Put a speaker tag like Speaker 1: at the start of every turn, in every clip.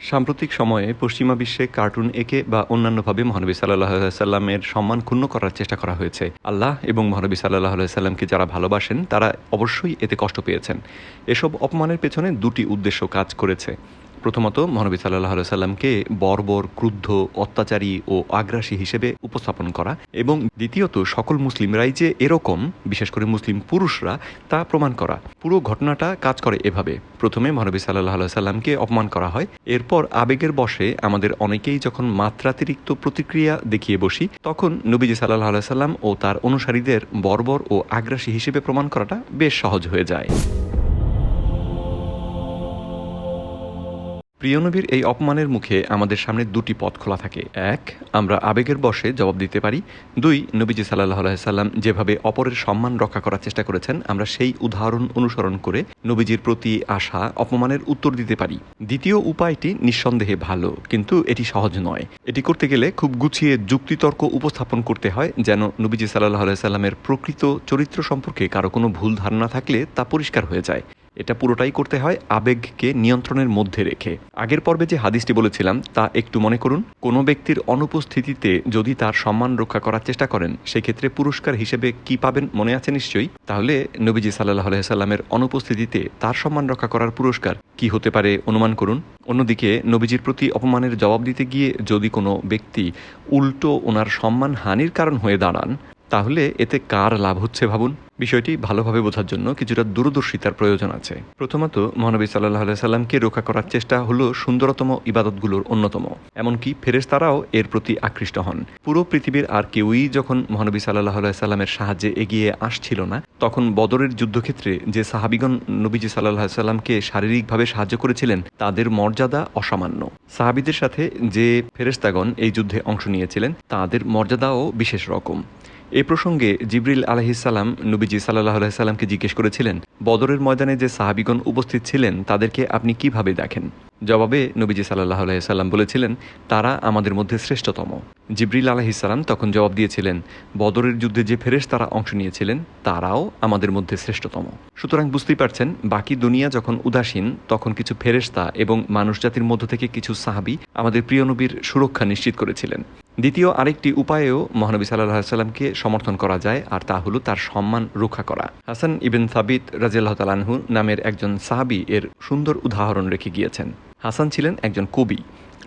Speaker 1: সাম্প্রতিক সময়ে পশ্চিমা বিশ্বে কার্টুন একে বা অন্যান্যভাবে মহানবী সাল্লাহ সাল্লামের সম্মান ক্ষুণ্ণ করার চেষ্টা করা হয়েছে। আল্লাহ এবং মহানবী সাল্লাহ সাল্লামকে যারা ভালোবাসেন, তারা অবশ্যই এতে কষ্ট পেয়েছেন। এসব অপমানের পেছনে দুটি উদ্দেশ্য কাজ করেছে। প্রথমত মহানবী সাল্লাহ সাল্লামকে বর্বর, ক্রুদ্ধ, অত্যাচারী ও আগ্রাসী হিসেবে উপস্থাপন করা এবং দ্বিতীয়ত সকল মুসলিমরাই যে এরকম, বিশেষ করে মুসলিম পুরুষরা, তা প্রমাণ করা। পুরো ঘটনাটা কাজ করে এভাবে। প্রথমে মহানবী সাল্লাহ সাল্লামকে অপমান করা হয়। এরপর আবেগের বশে আমাদের অনেকেই যখন মাত্রাতিরিক্ত প্রতিক্রিয়া দেখিয়ে বসি, তখন নবীজি সাল্লাহ সাল্লাম ও তার অনুসারীদের বর্বর ও আগ্রাসী হিসেবে প্রমাণ করাটা বেশ সহজ হয়ে যায়। প্রিয়নবীর এই অপমানের মুখে আমাদের সামনে দুটি পথ খোলা থাকে। এক, আমরা আবেগের বশে জবাব দিতে পারি। দুই, নবীজি সাল্লাহ সাল্লাম যেভাবে অপরের সম্মান রক্ষা করার চেষ্টা করেছেন, আমরা সেই উদাহরণ অনুসরণ করে নবীজির প্রতি আসা অপমানের উত্তর দিতে পারি। দ্বিতীয় উপায়টি নিঃসন্দেহে ভালো, কিন্তু এটি সহজ নয়। এটি করতে গেলে খুব গুছিয়ে যুক্তিতর্ক উপস্থাপন করতে হয়, যেন নবীজি সাল্লাহ সাল্লামের প্রকৃত চরিত্র সম্পর্কে কারও কোনো ভুল ধারণা থাকলে তা পরিষ্কার হয়ে যায়। এটা পুরোটাই করতে হয় আবেগকে নিয়ন্ত্রণের মধ্যে রেখে। আগের পর্বে যে হাদিসটি বলেছিলাম, তা একটু মনে করুন। কোনো ব্যক্তির অনুপস্থিতিতে যদি তার সম্মান রক্ষা করার চেষ্টা করেন, সেক্ষেত্রে পুরস্কার হিসেবে কি পাবেন মনে আছে নিশ্চয়ই? তাহলে নবীজি সাল্লাহ সাল্লামের অনুপস্থিতিতে তার সম্মান রক্ষা করার পুরস্কার কি হতে পারে অনুমান করুন। অন্যদিকে নবীজির প্রতি অপমানের জবাব দিতে গিয়ে যদি কোনো ব্যক্তি উল্টো ওনার সম্মান হানির কারণ হয়ে দাঁড়ান, তাহলে এতে কার লাভ হচ্ছে ভাবুন? বিষয়টি ভালোভাবে বোঝার জন্য কিছুটা দূরদর্শিতার প্রয়োজন আছে। প্রথমত, মহানবী সাল্লাহ সাল্লামকে রক্ষা করার চেষ্টা হলো সুন্দরতম ইবাদতগুলোর অন্যতম। এমনকি ফেরেস্তারাও এর প্রতি আকৃষ্ট হন। পুরো পৃথিবীর আর কেউই যখন মহানবী সাল্লাহ সাল্লামের সাহায্যে এগিয়ে আসছিল না, তখন বদরের যুদ্ধক্ষেত্রে যে সাহাবিগণ নবীজি সাল্লাহ সাল্লামকে শারীরিকভাবে সাহায্য করেছিলেন, তাদের মর্যাদা অসামান্য। সাহাবিদের সাথে যে ফেরেস্তাগণ এই যুদ্ধে অংশ নিয়েছিলেন, তাদের মর্যাদাও বিশেষ রকম। এ প্রসঙ্গে জিবরিল আলহিসাল্লাম নবীজি সাল্লাহ আলাইসাল্লামকে জিজ্ঞেস করেছিলেন, বদরের ময়দানে যে সাহাবিগণ উপস্থিত ছিলেন, তাদেরকে আপনি কীভাবে দেখেন? জবাবে নবীজি সাল্লাহ আলাইসাল্লাম বলেছিলেন, তারা আমাদের মধ্যে শ্রেষ্ঠতম। জিবরিল আলহিসাল্লাম তখন জবাব দিয়েছিলেন, বদরের যুদ্ধে যে ফেরেস তারা অংশ নিয়েছিলেন, তারাও আমাদের মধ্যে শ্রেষ্ঠতম। সুতরাং বুঝতেই পারছেন, বাকি দুনিয়া যখন উদাসীন, তখন কিছু ফেরেস্তা এবং মানুষ জাতির মধ্য থেকে কিছু সাহাবি আমাদের প্রিয় নবীর সুরক্ষা নিশ্চিত করেছিলেন। দ্বিতীয় আরেকটি উপায়েও মহানবী সাল্লাহ সাল্লামকে সমর্থন করা যায়, আর তা হলো তার সম্মান রক্ষা করা। হাসান ইবিন সাবিত রাজিয়াল্লাহ তালানহু নামের একজন সাহাবি এর সুন্দর উদাহরণ রেখে গিয়েছেন। হাসান ছিলেন একজন কবি।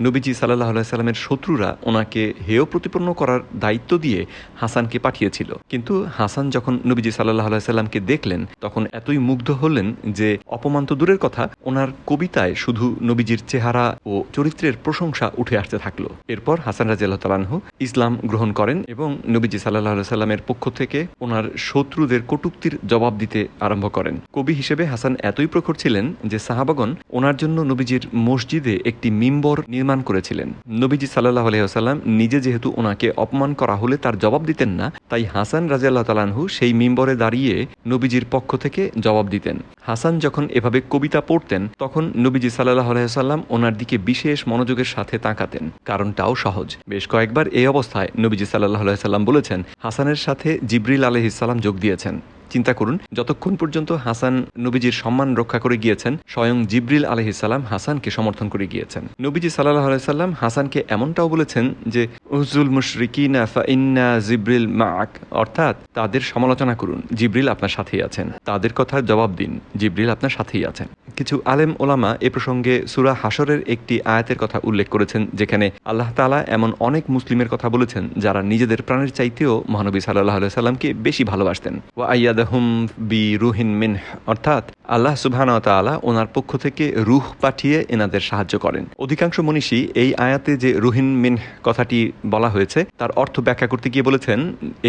Speaker 1: নবীজি সাল্লাহ সাল্লামের শত্রুরা ওনাকে হেয় প্রতিপন্ন করার দায়িত্ব দিয়ে হাসানকে পাঠিয়েছিল। কিন্তু হাসান যখন নবীজি সাল্লাহ সাল্লামকে দেখলেন, তখন এতই মুগ্ধ হলেন যে অপমান তো দূরের কথা, ওনার কবিতায় শুধু নবীজির চেহারা ও চরিত্রের প্রশংসা উঠে আসতে থাকল। এরপর হাসান রাজিয়াল তালানহু ইসলাম গ্রহণ করেন এবং নবীজি সাল্লাহ সাল্লামের পক্ষ থেকে ওনার শত্রুদের কটুক্তির জবাব দিতে আরম্ভ করেন। কবি হিসেবে হাসান এতই প্রখর ছিলেন যে সাহাবাগন ওনার জন্য নবীজির মসজিদে একটি মিম্বর নির্মাণ করেছিলেন। নবীজি সাল্লাহ আলহিহাসাল্লাম নিজে যেহেতু ওনাকে অপমান করা হলে তার জবাব দিতেন না, তাই হাসান রাজিয়াল্লাহ তালানহু সেই মিম্বরে দাঁড়িয়ে নবীজির পক্ষ থেকে জবাব দিতেন। হাসান যখন এভাবে কবিতা পড়তেন, তখন নবীজি সাল্লাহ আলহিহাল্লাম ওনার দিকে বিশেষ মনোযোগের সাথে তাকাতেন। কারণটাও সহজ। বেশ কয়েকবার এই অবস্থায় নবীজি সাল্লাহ আলাইসাল্লাম বলেছেন, হাসানের সাথে জিবরিল আলহিসাল্লাম যোগ দিয়েছেন। চিন্তা করুন। যতক্ষণ পর্যন্ত হাসান নবীজির সম্মান রক্ষা করে গিয়েছেন, স্বয়ং জিব্রিল আলহিসাল্লাম হাসানকে সমর্থন করে গিয়েছেন। নবীজি সাল্লাহ আলাইসাল্লাম হাসানকে এমনটাও বলেছেন যে উজুল মুশরিকিনা ইন্না জিব্রিল মাক। অর্থাৎ তাদের সমালোচনা করুন, জিব্রিল আপনার সাথেই আছেন। তাদের কথার জবাব দিন, জিব্রিল আপনার সাথেই আছেন। কিছু আলেম ওলামা এ প্রসঙ্গে সুরা হাসরের একটি আয়াতের কথা উল্লেখ করেছেন, যেখানে আল্লাহ তালা এমন অনেক মুসলিমের কথা বলেছেন, যারা নিজেদের প্রাণের চাইতেও মহানবী সাল্লাহ সাল্লামকে বেশি ভালোবাসতেন। ও আয়াদহুম বি রুহিন মিন অর্থাৎ আল্লাহ সুবহান তালা ওনার পক্ষ থেকে রুহ পাঠিয়ে এনাদের সাহায্য করেন। অধিকাংশ মনীষী এই আয়াতে যে রুহিন মিন কথাটি বলা হয়েছে, তার অর্থ ব্যাখ্যা করতে গিয়ে বলেছেন,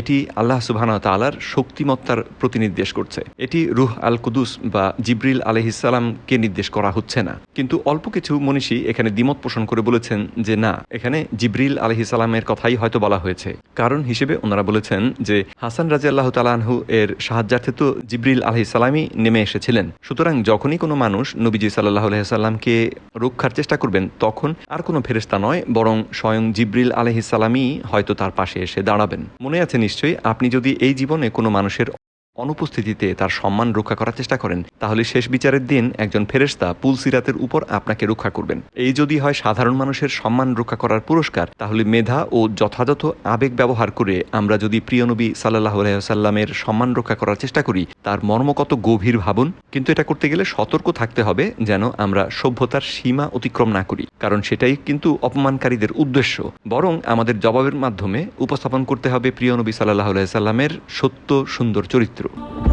Speaker 1: এটি আল্লাহ সুবহান তালার শক্তিমত্তার প্রতিনির্দেশ করছে। এটি রুহ আল কুদুস বা জিব্রিল আলহিসাল্লামকে নির্দেশ করা হচ্ছে না। কিন্তু অল্প কিছু মনীষী এখানে দ্বিমত পোষণ করে বলেছেন যে না, এখানে জিব্রিল আলহিসাল্লামের কথাই হয়তো বলা হয়েছে। কারণ হিসেবে ওনারা বলেছেন যে হাসান রাজি আল্লাহ তালাহু এর সাহায্যার্থে তো জিব্রিল আলহি সালামই নেমে এসেছিলেন। সুতরাং যখনই কোনো মানুষ নবীজি সাল্লাহ আলহিসাল্লামকে রক্ষার চেষ্টা করবেন, তখন আর কোনো ফেরেস্তা নয়, বরং স্বয়ং জিব্রিল আলহিসাল্লামই হয়তো তার পাশে এসে দাঁড়াবেন। মনে আছে নিশ্চয়ই, আপনি যদি এই জীবনে কোনো মানুষের অনুপস্থিতিতে তার সম্মান রক্ষা করার চেষ্টা করেন, তাহলে শেষ বিচারের দিন একজন ফেরেশতা পুলসিরাতের উপর আপনাকে রক্ষা করবেন। এই যদি হয় সাধারণ মানুষের সম্মান রক্ষা করার পুরস্কার, তাহলে মেধা ও যথাযথ আবেগ ব্যবহার করে আমরা যদি প্রিয় নবী সাল্লাহ আলাইসাল্লামের সম্মান রক্ষা করার চেষ্টা করি, তার মর্ম কত গভীর ভাবুন। কিন্তু এটা করতে গেলে সতর্ক থাকতে হবে যেন আমরা সভ্যতার সীমা অতিক্রম না করি, কারণ সেটাই কিন্তু অপমানকারীদের উদ্দেশ্য। বরং আমাদের জবাবের মাধ্যমে উপস্থাপন করতে হবে প্রিয় নবী সাল্লাহ আলাইসাল্লামের সত্য সুন্দর চরিত্র। dentro.